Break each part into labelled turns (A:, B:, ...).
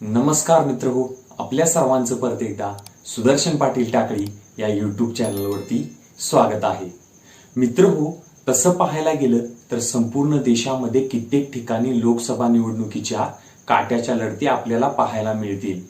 A: नमस्कार मित्र हो आपल्या सर्वांचं परत एकदा सुदर्शन पाटील टाकळी या युट्यूब चॅनलवरती स्वागत आहे. मित्र हो तसं पाहायला गेलं तर संपूर्ण देशामध्ये कित्येक ठिकाणी लोकसभा निवडणुकीच्या काट्याच्या लढती आपल्याला पाहायला मिळतील.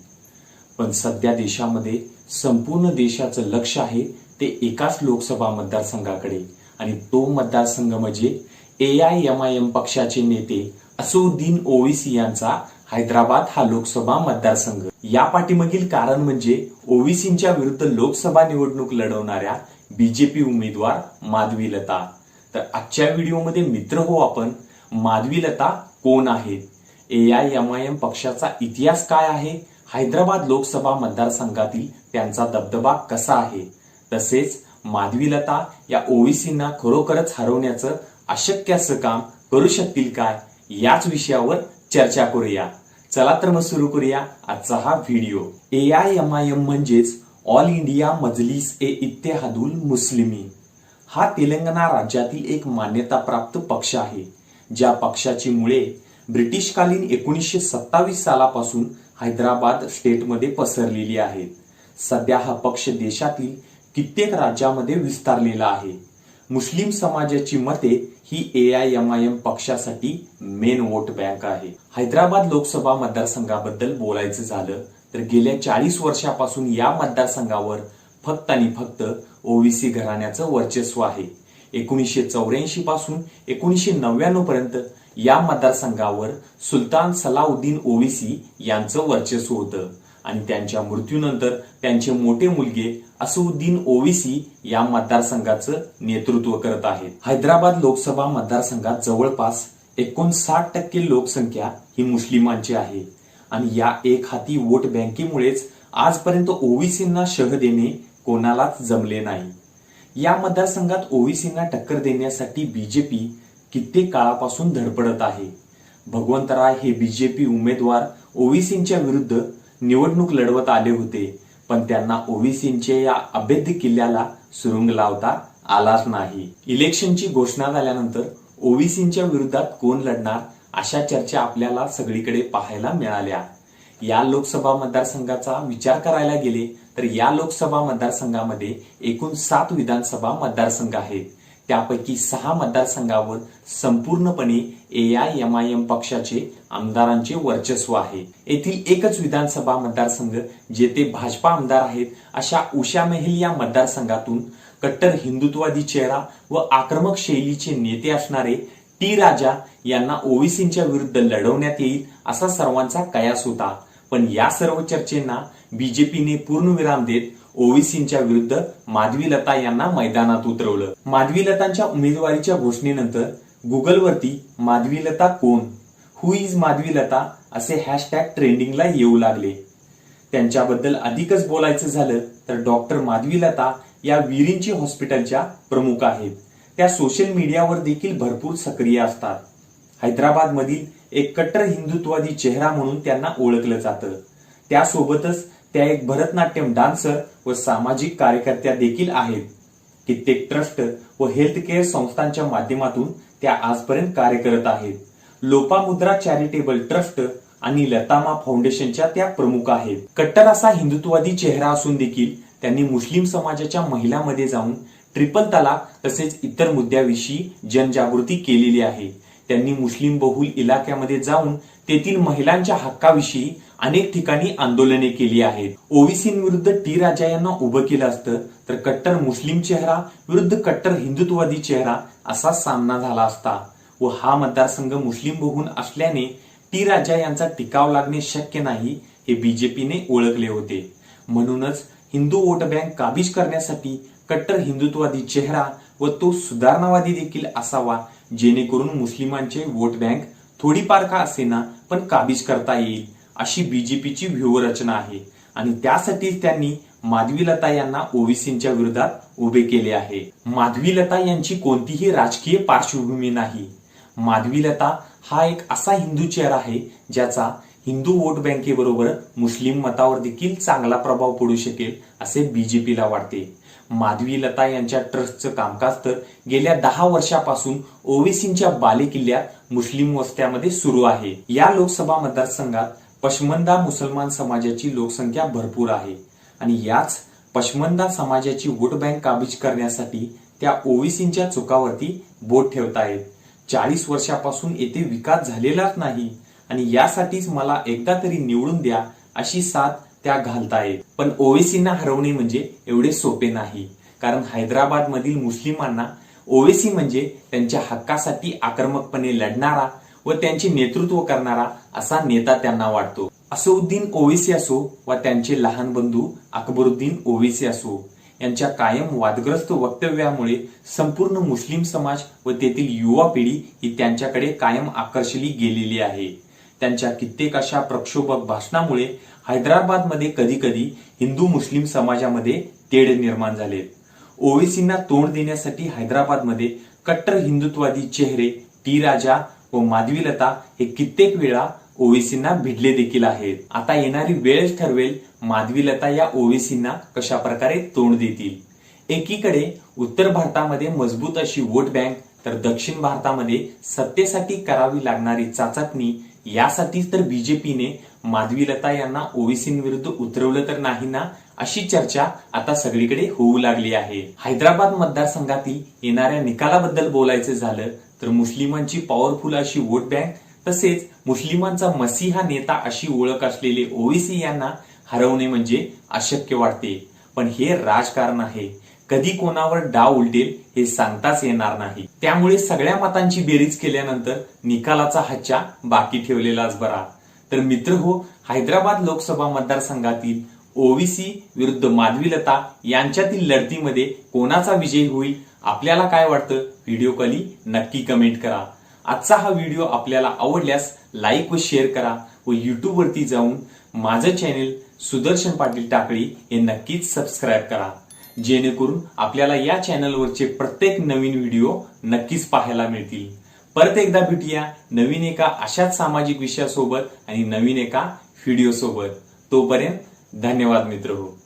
A: पण सध्या देशामध्ये संपूर्ण देशाचं लक्ष आहे ते एकाच लोकसभा मतदारसंघाकडे. आणि तो मतदारसंघ म्हणजे A I M I M पक्षाचे नेते असुद्दीन ओवीसी यांचा हैदराबाद हा लोकसभा मतदारसंघ. या पाठीमागील कारण म्हणजे ओवीसींच्या विरुद्ध लोकसभा निवडणूक लढवणाऱ्या बीजेपी उमेदवार माधवी लता. तर आजच्या व्हिडिओमध्ये मित्र हो आपण. माधवी लता कोण आहेत? A I M I M पक्षाचा इतिहास काय आहे? हैदराबाद लोकसभा मतदारसंघातील त्यांचा दबदबा कसा आहे? तसेच माधवी लता या ओवीसींना खरोखरच हरवण्याचं अशक्य असं काम करू शकतील काय? याच विषयावर चर्चा करूया. चला तर मग सुरू करूया आजचा हा video A I M I M म्हणजेच ऑल इंडिया मजलिस ए इत्तेहादुल मुस्लिमी हा तेलंगणा राज्यातील एक मान्यताप्राप्त पक्ष आहे. ज्या पक्षाची मुळे ब्रिटिशकालीन एकोणीसशे सत्तावीस सालापासून हैदराबाद स्टेटमध्ये पसरलेली आहेत सध्या हा पक्ष देशातील कित्येक राज्यामध्ये विस्तारलेला आहे. मुस्लिम समाजाची मते ही A I M I M पक्षासाठी मेन वोट बँक आहे. हैदराबाद लोकसभा मतदारसंघाबद्दल बोलायचं झालं तर गेल्या चाळीस वर्षापासून या मतदारसंघावर फक्त आणि फक्त ओवीसी घराण्याचं वर्चस्व आहे. एकोणीसशे चौऱ्याऐंशी पासून एकोणीसशे नव्याण्णव पर्यंत या मतदारसंघावर सुलतान सलाउद्दीन ओवीसी यांचं वर्चस्व होतं. आणि त्यांच्या मृत्यूनंतर त्यांचे मोठे मुलगे असुद्दीन ओवीसी या मतदारसंघाचं नेतृत्व करत आहेत. हैदराबाद लोकसभा मतदारसंघात जवळपास एकोणसाठ टक्के लोकसंख्या ही मुस्लिमांची आहे. आणि या एक हाती वोट बँकेमुळेच आजपर्यंत ओवीसींना शह देणे कोणालाच जमले नाही. या मतदारसंघात ओवीसींना टक्कर देण्यासाठी बीजेपी कित्येक काळापासून धडपडत आहे. भगवंतराय हे बीजेपी उमेदवार ओवीसींच्या विरुद्ध निवडणूक लढवत आले होते पण त्यांना ओवीसींच्या या अभेद्य किल्ल्याला सुरुंग लावता आलाच नाही. इलेक्शनची घोषणा झाल्यानंतर ओवीसींच्या विरोधात कोण लढणार अशा चर्चा आपल्याला सगळीकडे पाहायला मिळाल्या. या लोकसभा मतदारसंघाचा विचार करायला गेले तर या लोकसभा मतदारसंघामध्ये एकूण सात विधानसभा मतदारसंघ आहेत. त्यापैकी सहा मतदारसंघावर संपूर्णपणे A I M I M पक्षाचे आमदारांचे वर्चस्व आहे. येथील एकच विधानसभा मतदारसंघ जेथे भाजपा आमदार आहेत अशा उषा मेहल या मतदारसंघातून कट्टर हिंदुत्वादी चेहरा व आक्रमक शैलीचे नेते असणारे टी राजा यांना ओवीसींच्या विरुद्ध लढवण्यात येईल असा सर्वांचा कयास होता. पण या सर्व चर्चेंना बीजेपीने पूर्णविराम देत ओवीसींच्या विरुद्ध माधवी लता यांना मैदानात उतरवलं. माधवी लतांच्या उमेदवारीच्या घोषणेनंतर गुगलवरती माधवी लता कोण? Who is Madhavi Lata? असे हॅशटॅग ट्रेंडिंगला येऊ लागले. त्यांच्याबद्दल अधिकच बोलायचं झालं तर डॉक्टर माधवी लता या विरिंची हॉस्पिटलच्या प्रमुख आहेत. त्या सोशल मीडियावर देखील भरपूर सक्रिय असतात. हैदराबाद मधील एक कट्टर हिंदुत्ववादी चेहरा म्हणून त्यांना ओळखलं जातं. त्यासोबतच त्या एक भरतनाट्यम डान्सर व सामाजिक कार्यकर्त्या देखील आहेत. कित्येक ट्रस्ट व हेल्थ केअर संस्थांच्या माध्यमातून त्या आजपर्यंत कार्य करत आहेत. लोपामुद्रा चॅरिटेबल ट्रस्ट आणि लतामा फाउंडेशनच्या त्या प्रमुख आहेत. कट्टर असा हिंदुत्ववादी चेहरा असून देखील त्यांनी मुस्लिम समाजाच्या महिलांमध्ये जाऊन ट्रिपल तलाक तसेच इतर मुद्द्याविषयी जनजागृती केलेली आहे. त्यांनी मुस्लिम बहुल इलाक्यामध्ये जाऊन तेथील महिलांच्या हक्काविषयी अनेक ठिकाणी आंदोलने केली आहेत. ओवीसींविरुद्ध टी राजा यांना उभं केलं असतं तर कट्टर मुस्लिम चेहरा विरुद्ध कट्टर हिंदुत्ववादी चेहरा असा सामना झाला असता. व हा मतदारसंघ मुस्लिम बहुल असल्याने टी राजा यांचा टिकाव लागणे शक्य नाही हे बीजेपीने ओळखले होते. म्हणूनच हिंदू वोट बँक काबीज करण्यासाठी कट्टर हिंदुत्ववादी चेहरा व तो सुधारणावादी देखील असावा जेणेकरून मुस्लिमांचे वोट बँक थोडीफार का असेना पण काबीज करता येईल अशी बीजेपीची व्यूहरचना आहे. आणि त्यासाठीच त्यांनी माधवी लता यांना ओवीसींच्या विरोधात उभे केले आहे. माधवी लता यांची कोणतीही राजकीय पार्श्वभूमी नाही. माधवी लता हा एक असा हिंदू चेहरा आहे ज्याचा हिंदू वोट बँकेबरोबर मुस्लिम मतावर देखील चांगला प्रभाव पडू शकेल असे बीजेपीला वाटते. माधवी लता यांच्या ट्रस्टचं कामकाज तर गेल्या दहा वर्षापासून ओवेसींच्या बालेकिल्ल्यात मुस्लिम वस्त्यामध्ये सुरू आहे. या लोकसभा मतदारसंघात पशमंदा मुसलमान समाजाची लोकसंख्या भरपूर आहे आणि याच पशमंदा समाजाची वोट बँक काबीज करण्यासाठी त्या ओवीसींच्या चुकावरती बोट ठेवतायत. चाळीस वर्षापासून येथे विकास झालेलाच नाही. आणि यासाठीच मला एकदा तरी निवडून द्या अशी साथ त्या घालतायत पण ओवेसींना हरवणे म्हणजे एवढे सोपे नाही. कारण हैदराबाद मधील मुस्लिमांना ओवेसी म्हणजे त्यांच्या हक्कासाठी आक्रमकपणे लढणारा व त्यांचे नेतृत्व करणारा असा नेता त्यांना वाटतो. असउद्दीन ओवेसी असो व त्यांचे लहान बंधू अकबरुद्दीन ओवेसी असो यांच्या कायम वादग्रस्त वक्तव्यामुळे संपूर्ण मुस्लिम समाज व तेथील युवा पिढी ही त्यांच्याकडे कायम आकर्षली गेलेली आहे. त्यांच्या कित्येक अशा प्रक्षोभक भाषणामुळे हैदराबादमध्ये कधी कधी हिंदू मुस्लिम समाजामध्ये तेढ निर्माण झाले. ओवेसींना तोंड देण्यासाठी हैदराबादमध्ये कट्टर हिंदुत्वादी चेहरे टी राजा व माधवीलता हे कित्येक वेळा ओवेसींना भिडले देखील आहेत. आता येणारी वेळच ठरवेल माधवीलता या ओवेसींना कशा प्रकारे तोंड देतील. एकीकडे उत्तर भारतामध्ये मजबूत अशी वोट बँक तर दक्षिण भारतामध्ये सत्तेसाठी करावी लागणारी चाचपणी यासाठीच तर बीजेपीने माधवीलता यांना ओवेसींविरुद्ध उतरवलं तर नाही ना अशी चर्चा आता सगळीकडे होऊ लागली आहे. हैदराबाद मतदारसंघातील येणाऱ्या निकालाबद्दल बोलायचं झालं तर मुस्लिमांची पॉवरफुल अशी वोट बँक तसेच मुस्लिमांचा मसीहा नेता अशी ओळख असलेले ओबीसी यांना हरवणे म्हणजे अशक्य वाटते. पण हे राजकारण आहे. कधी कोणावर डाव उलटेल हे सांगताच येणार नाही. त्यामुळे सगळ्या मतांची बेरीज केल्यानंतर निकालाचा हच्चा बाकी ठेवलेलाच बरा. तर मित्र हो हैदराबाद लोकसभा मतदारसंघातील ओवीसी विरुद्ध माधवीलता यांच्यातील लढतीमध्ये कोणाचा विजय होईल आपल्याला काय वाटतं? व्हिडिओ कॉली नक्की कमेंट करा. आजचा हा व्हिडिओ आपल्याला आवडल्यास लाईक व शेअर करा व यूट्यूबवरती जाऊन माझं चॅनेल सुदर्शन पाटील टाकळी हे नक्कीच सबस्क्राईब करा. जेणेकरून आपल्याला या चॅनलवरचे प्रत्येक नवीन व्हिडिओ नक्कीच पाहायला मिळतील. परत एकदा भेटूया नवीन एका अशाच सामाजिक विषयासोबत आणि नवीन एका व्हिडिओ सोबत तोपर्यंत धन्यवाद मित्र हो